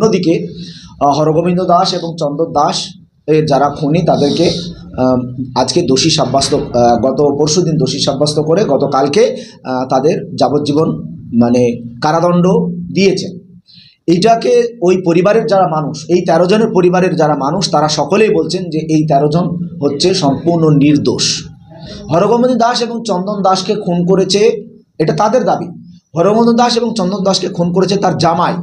অন্যদিকে হরগোবিন্দ দাস এবং চন্দন দাস এর যারা খুনি, তাদেরকে আজকে দোষী সাব্যস্ত গত পরশু দিন দোষী সাব্যস্ত করে গতকালকে তাদের যাবজ্জীবন মানে কারাদণ্ড দিয়েছেন। এইটাকে ওই পরিবারের যারা মানুষ, এই তেরো জনের পরিবারের যারা মানুষ, তারা সকলেই বলছেন যে এই তেরো জন হচ্ছে সম্পূর্ণ নির্দোষ। হরগোবিন্দ দাস এবং চন্দন দাসকে খুন করেছে, এটা তাদের দাবি। হরগোবিন্দ দাস এবং চন্দন দাসকে খুন করেছে তার জামাই।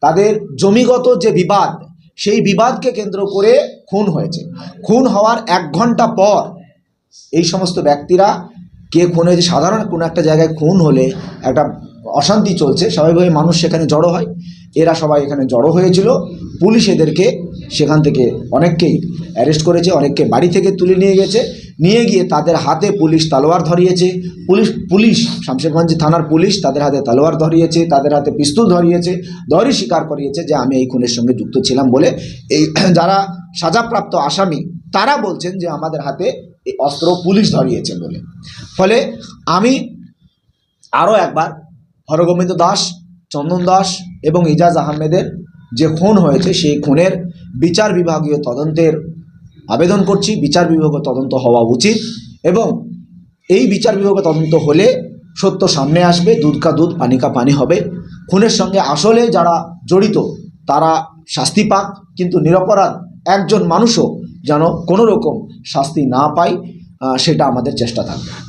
তাদের জমিগত যে বিবাদ, সেই বিবাদকে কেন্দ্র করে খুন হয়েছে। খুন হওয়ার এক ঘণ্টা পর এই সমস্ত ব্যক্তিরা কে খুন হয়েছে। সাধারণ কোনো একটা জায়গায় খুন হলে একটা অশান্তি চলছে। স্বাভাবিকভাবে মানুষ সেখানে জড়ো হয়। এরা সবাই এখানে জড়ো হয়েছিল। পুলিশ এদেরকে সেখান থেকে অনেককেই অ্যারেস্ট করেছে, অনেককে বাড়ি থেকে তুলে নিয়ে গেছে। নিয়ে গিয়ে তাদের হাতে পুলিশ তালোয়ার ধরিয়েছে। পুলিশ পুলিশ, শামশেরগঞ্জ থানার পুলিশ তাদের হাতে তালোয়ার ধরিয়েছে, তাদের হাতে পিস্তুল ধরিয়েছে ধরি স্বীকার করিয়েছে যে আমি এই খুনের সঙ্গে যুক্ত ছিলাম বলে এই যারা সাজাপ্রাপ্ত আসামি, তারা বলছেন যে আমাদের হাতে এই অস্ত্র পুলিশ ধরিয়েছে বলে। ফলে আমি আরও একবার হরগোবিন্দ দাস, চন্দন দাস এবং ইজাজ আহমেদের যে খুন হয়েছে সেই খুনের বিচার বিভাগীয় তদন্তের আবেদন করছি, বিচার বিভাগের তদন্ত হওয়া উচিত এবং এই বিচার বিভাগে তদন্ত হলে সত্য সামনে আসবে, দুধ কা দুধ, পানি কা পানি হবে। খুনের সঙ্গে আসলে যারা জড়িত, তারা শাস্তি পাক, কিন্তু নিরপরাধ একজন মানুষও যেন কোনো রকম শাস্তি না পায় সেটা আমাদের চেষ্টা থাকবে।